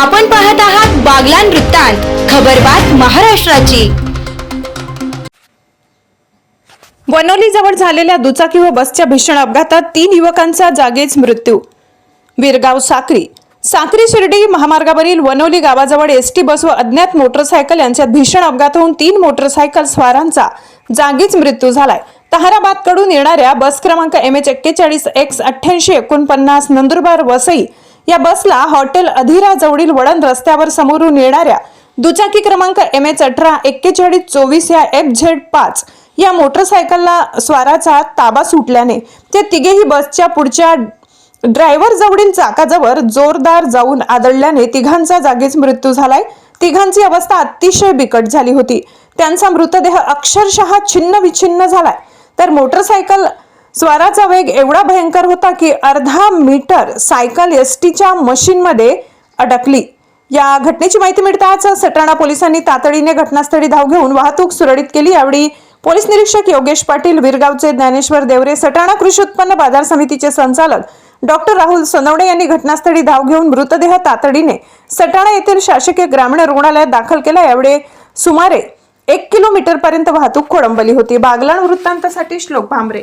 आपण पाहत आहात बागलान वृत्तांत खबरबात महाराष्ट्राची. वनोलीजवळ झालेल्या दुचाकी व बसच्या भीषण अपघातात तीन युवकांचा जागीच मृत्यू. विरगाव साक्री. साक्री शिर्डी महामार्गावरील वनोली गावाजवळ एसटी बस व अज्ञात मोटरसायकल यांच्यात भीषण अपघात होऊन तीन मोटरसायकल स्वारांचा जागीच मृत्यू झालाय. तहाराबादकडून येणाऱ्या बस क्रमांक एम एच एक्केचाळीस एक्स अठ्ठ्याऐंशी एकोणपन्नास नंदुरबार वसई या बसला हॉटेल अधिरा जवळील वळण रस्त्यावर समोरून येणाऱ्या दुचाकी क्रमांक एम एच अठरा एक्केचाळीस चोवीस या एफ झेड पाच या मोटरसायकलला स्वाराचा ताबा सुटल्याने ते तिघेही बसच्या पुढच्या ड्रायव्हर जवळील चाकाजवळ जोरदार जाऊन आदळल्याने तिघांचा जागीच मृत्यू झालाय. तिघांची अवस्था अतिशय बिकट झाली होती. त्यांचा मृतदेह अक्षरशः छिन्न विछिन्न झालाय. तर मोटरसायकल स्वाराचा वेग एवढा भयंकर होता की अर्धा मीटर सायकल एस टीच्या मशीनमध्ये अडकली. या घटनेची माहिती मिळताच सटाणा पोलिसांनी तातडीने घटनास्थळी धाव घेऊन वाहतूक सुरळीत केली. यावेळी पोलीस निरीक्षक योगेश पाटील विरगावचे ज्ञानेश्वर देवरे सटाणा कृषी उत्पन्न बाजार समितीचे संचालक डॉक्टर राहुल सोनवणे यांनी घटनास्थळी धाव घेऊन मृतदेह तातडीने सटाणा येथील शासकीय ग्रामीण रुग्णालयात दाखल केला. यावेळी सुमारे एक किलोमीटर पर्यंत वाहतूक खोळंबली होती. बागलाण वृत्तांतासाठी श्लोक भांबरे.